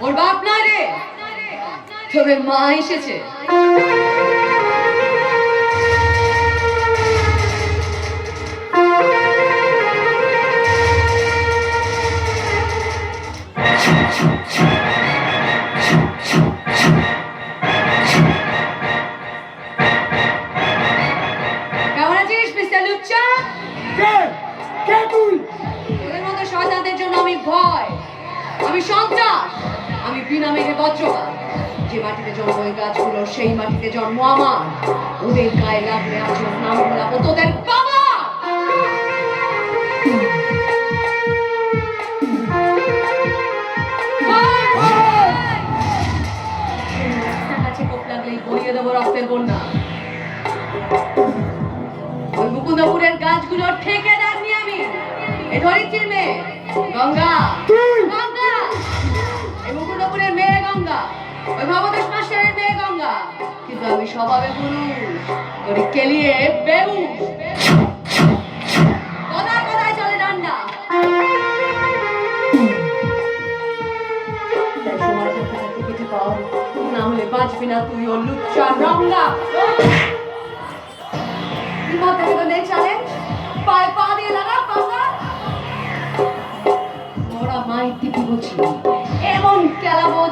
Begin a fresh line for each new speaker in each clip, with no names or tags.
ওর বাপ না রে? তোদের মা এসেছে। আমি ভয়। আমি সন্ত্রাস। বিনা মেঘে বজ্রপাত যে মাটিতে জন্ম ওই গাছগুলো, সেই মাটিতে জন্ম আমার। ওদের গায়ে লাগলে আজ ওর নাম গোলাপো তোদের বাবা! গাছগুলো ঠেকে দেননি আমি। এ ধরিত্রীর মেয়ে, গঙ্গা। গঙ্গা। ওই ভবদেশ মাস্টারের মেয়ে গঙ্গা। কিন্তু আমি স্বভাবে পুরুষ। কেলিয়ে না হলে বাঁচবি না তুই, ও লুচ্চা রঙ্গা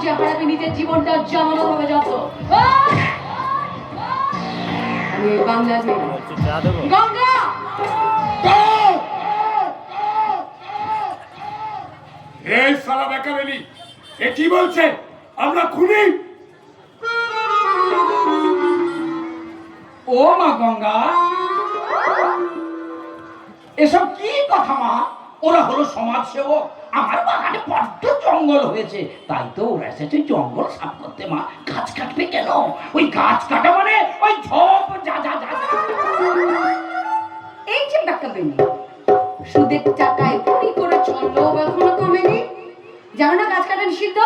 হারাবি নিজের জীবনটা জমানো হবে যত আমি এই মেয়ে। গঙ্গা!
এই সালা বেকাবেলি এ কি বলছে? আমরা খুনি? ও মা গঙ্গা! এসব কি কথা মা? ওরা হলো সমাজ সেবক আমার বাগানে বড্ড জঙ্গল হয়েছে। তাই তো ওরা এসেছে জঙ্গল সাফ করতে, মা। গাছ কাটবে কেন? ওই গাছ কাটা মানে ওই ঝোপ, যা যা যা।
এই যে বেকাবেনি সুদের টাকায় চুরি করে চলল এখনও কমেনি? জানো না গাছ কাটা নিষিদ্ধ?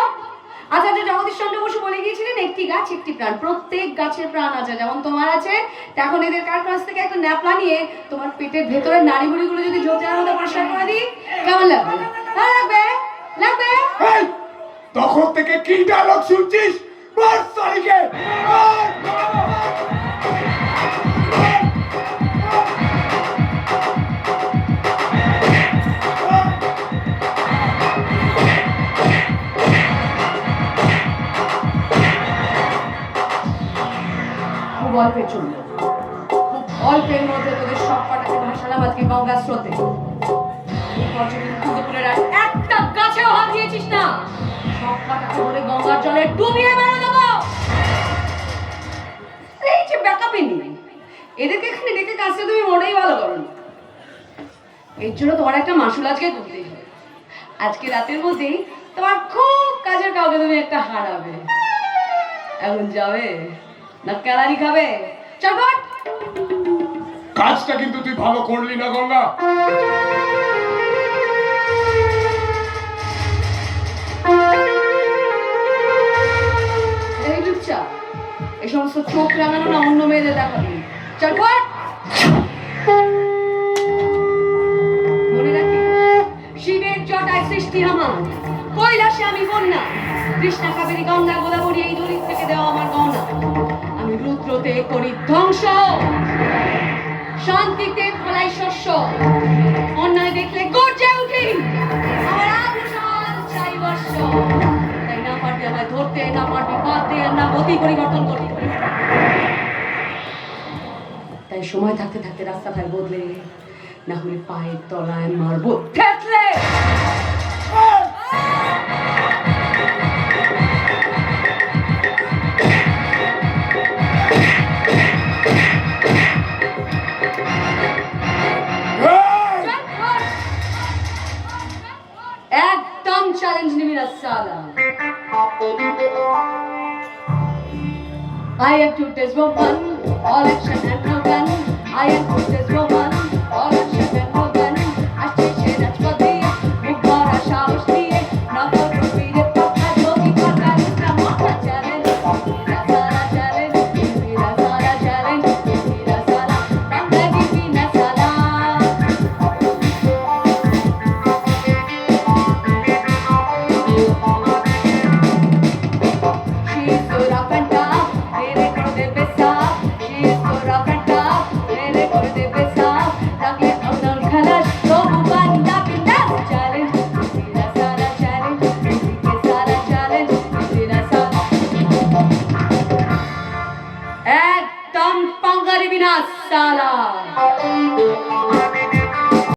আচার্য জগদীশ চন্দ্র বসু বলে গিয়েছিলেন, একটি গাছ, একটি প্রাণ। প্রত্যেক গাছের প্রাণ আছে যেমন তোমার আছে এখন এদের কার কাছ থেকে একটা ন্যাপলা নিয়ে তোমার পেটের ভেতরের নাড়িগুড়িগুলো যদি ঝোপঝাড়ের মধ্যে পরিষ্কার করে দিই? কেমন লাগবে? লাগবে লাগবে।
এই, তখন থেকে কি ডায়লগ শুনছিস? বল সরিকে
খুব অল্পের জন্য। খুব অল্পের মধ্যে তোদের সব কটাকে ভাসালাম আজকে গঙ্গা স্রোতে। যদি কুকুরের ডেকে কাছে তুমি মনেই ভালো করো না। এর জন্য তোমার একটা মাসুল আজকে তুলতেই হবে। আজকে রাতের মধ্যেই তোমার খুব কাজের কাউকে তুমি একটা হারাবে। এখন যাবে না ক্যালারি খাবে? চল বট।
কাজটা কিন্তু তুই ভালো করলি না, গঙ্গা।
এই লুচ্চা এই সৃষ্টি আমার। কৈলাসে আমি বন্যা। কৃষ্ণা কাবেরী গঙ্গা গোদাবরী এই দলিত থেকে দেওয়া আমার গঙ্গা আমি রুদ্রতে করি শান্তিতে ফলাই আমায় ধরতে না গতি পরিবর্তন তাই সময় থাকতে থাকতে রাস্তা ভাই বদলে, না হলে পায়ের তলায় মারবো। I am to test woman, all action and no gun. I am to test woman, all action and no গারিবি না সালা